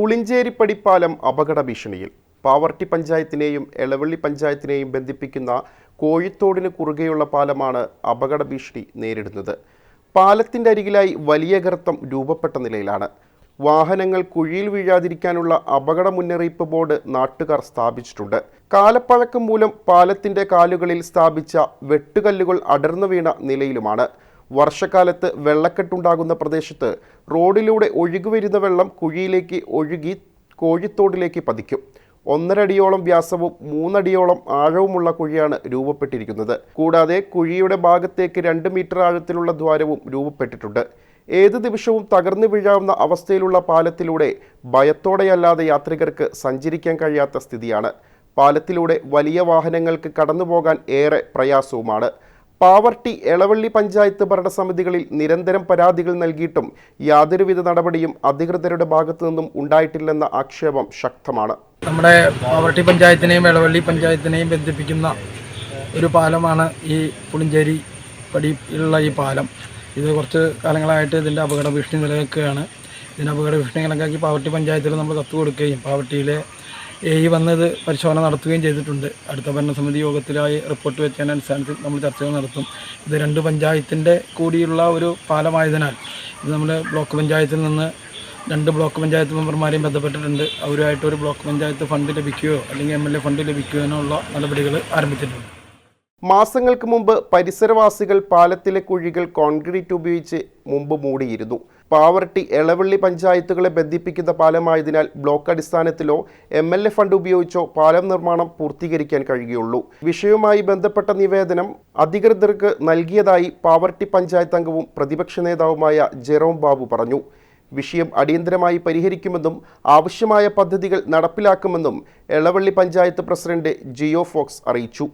പുളിഞ്ചേരി പടിപ്പാലം അപകട ഭീഷണിയിൽ പാവർട്ടി പഞ്ചായത്തിനെയും എളവള്ളി പഞ്ചായത്തിനെയും ബന്ധിപ്പിക്കുന്ന കോഴിത്തോടിന് കുറുകെയുള്ള പാലമാണ് അപകട ഭീഷണി നേരിടുന്നത്. പാലത്തിന്റെ അരികിലായി വലിയ ഗർത്തം രൂപപ്പെട്ട നിലയിലാണ്. വാഹനങ്ങൾ കുഴിയിൽ വീഴാതിരിക്കാനുള്ള അപകട മുന്നറിയിപ്പ് ബോർഡ് നാട്ടുകാർ സ്ഥാപിച്ചിട്ടുണ്ട്. കാലപ്പഴക്കം മൂലം പാലത്തിന്റെ കാലുകളിൽ സ്ഥാപിച്ച വെട്ടുകല്ലുകൾ അടർന്നു വീണ നിലയിലുമാണ് വർഷക്കാലത്ത് വെള്ളക്കെട്ടുണ്ടാകുന്ന പ്രദേശത്ത് റോഡിലൂടെ ഒഴുകിവരുന്ന വെള്ളം കുഴിയിലേക്ക് ഒഴുകി കോഴിത്തോടിലേക്ക് പതിക്കും. ഒന്നരടിയോളം വ്യാസവും മൂന്നടിയോളം ആഴവുമുള്ള കുഴിയാണ് രൂപപ്പെട്ടിരിക്കുന്നത്. കൂടാതെ കുഴിയുടെ ഭാഗത്തേക്ക് രണ്ട് മീറ്റർ ആഴത്തിലുള്ള ദ്വാരവും രൂപപ്പെട്ടിട്ടുണ്ട്. ഏത് നിമിഷവും തകർന്നു വീഴാവുന്ന അവസ്ഥയിലുള്ള പാലത്തിലൂടെ ഭയത്തോടെയല്ലാതെ യാത്രികർക്ക് സഞ്ചരിക്കാൻ കഴിയാത്ത സ്ഥിതിയാണ്. പാലത്തിലൂടെ വലിയ വാഹനങ്ങൾക്ക് കടന്നുപോകാൻ ഏറെ പ്രയാസവുമാണ്. പാവർട്ടി എളവള്ളി പഞ്ചായത്ത് ഭരണസമിതികളിൽ നിരന്തരം പരാതികൾ നൽകിയിട്ടും യാതൊരുവിധ നടപടിയും അധികൃതരുടെ ഭാഗത്തു നിന്നും ഉണ്ടായിട്ടില്ലെന്ന ആക്ഷേപം ശക്തമാണ്. നമ്മുടെ പാവർട്ടി പഞ്ചായത്തിനെയും എളവള്ളി പഞ്ചായത്തിനെയും ബന്ധിപ്പിക്കുന്ന ഒരു പാലമാണ് ഈ പുളിഞ്ചേരി പടിയിലുള്ള ഈ പാലം. ഇത് കുറച്ച് കാലങ്ങളായിട്ട് ഇതിന്റെ അപകട ഭീഷണി നിലനിൽക്കുകയാണ്. ഇതിന്റെ അപകട ഭീഷണി കണക്കാക്കി പാവർട്ടി പഞ്ചായത്തിൽ നമ്മൾ കത്ത് കൊടുക്കുകയും പാവർട്ടിയിലെ എ ഇ വന്നത് പരിശോധന നടത്തുകയും ചെയ്തിട്ടുണ്ട്. അടുത്ത ഭരണസമിതി യോഗത്തിലായി റിപ്പോർട്ട് വെച്ചതിന് അടിസ്ഥാനത്തിൽ നമ്മൾ ചർച്ചകൾ നടത്തും. ഇത് രണ്ട് പഞ്ചായത്തിന്റെ കൂടിയുള്ള ഒരു പാലമായതിനാൽ ഇത് നമ്മൾ ബ്ലോക്ക് പഞ്ചായത്തിൽ നിന്ന് രണ്ട് ബ്ലോക്ക് പഞ്ചായത്ത് മെമ്പർമാരെയും ബന്ധപ്പെട്ടിട്ടുണ്ട്. അവരുമായിട്ട് ഒരു ബ്ലോക്ക് പഞ്ചായത്ത് ഫണ്ട് ലഭിക്കുകയോ അല്ലെങ്കിൽ എം എൽ എ ഫണ്ട് ലഭിക്കുകയോ ഉള്ള നടപടികൾ ആരംഭിച്ചിട്ടുണ്ട്. മാസങ്ങൾക്ക് മുമ്പ് പരിസരവാസികൾ പാലത്തിലെ കുഴികൾ കോൺക്രീറ്റ് ഉപയോഗിച്ച് മുമ്പ് മൂടിയിരുന്നു. പാവർട്ടി എളവള്ളി പഞ്ചായത്തുകളെ ബന്ധിപ്പിക്കുന്ന പാലമായതിനാൽ ബ്ലോക്ക് അടിസ്ഥാനത്തിലോ എം എൽ എ ഫണ്ട് ഉപയോഗിച്ചോ പാലം നിർമ്മാണം പൂർത്തീകരിക്കാൻ കഴിയുകയുള്ളൂ. വിഷയവുമായി ബന്ധപ്പെട്ട നിവേദനം അധികൃതർക്ക് നൽകിയതായി പാവർട്ടി പഞ്ചായത്ത് അംഗവും പ്രതിപക്ഷ നേതാവുമായ ജെറോം ബാബു പറഞ്ഞു. വിഷയം അടിയന്തരമായി പരിഹരിക്കുമെന്നും ആവശ്യമായ പദ്ധതികൾ നടപ്പിലാക്കുമെന്നും എളവള്ളി പഞ്ചായത്ത് പ്രസിഡന്റ് ജിയോ ഫോക്സ് അറിയിച്ചു.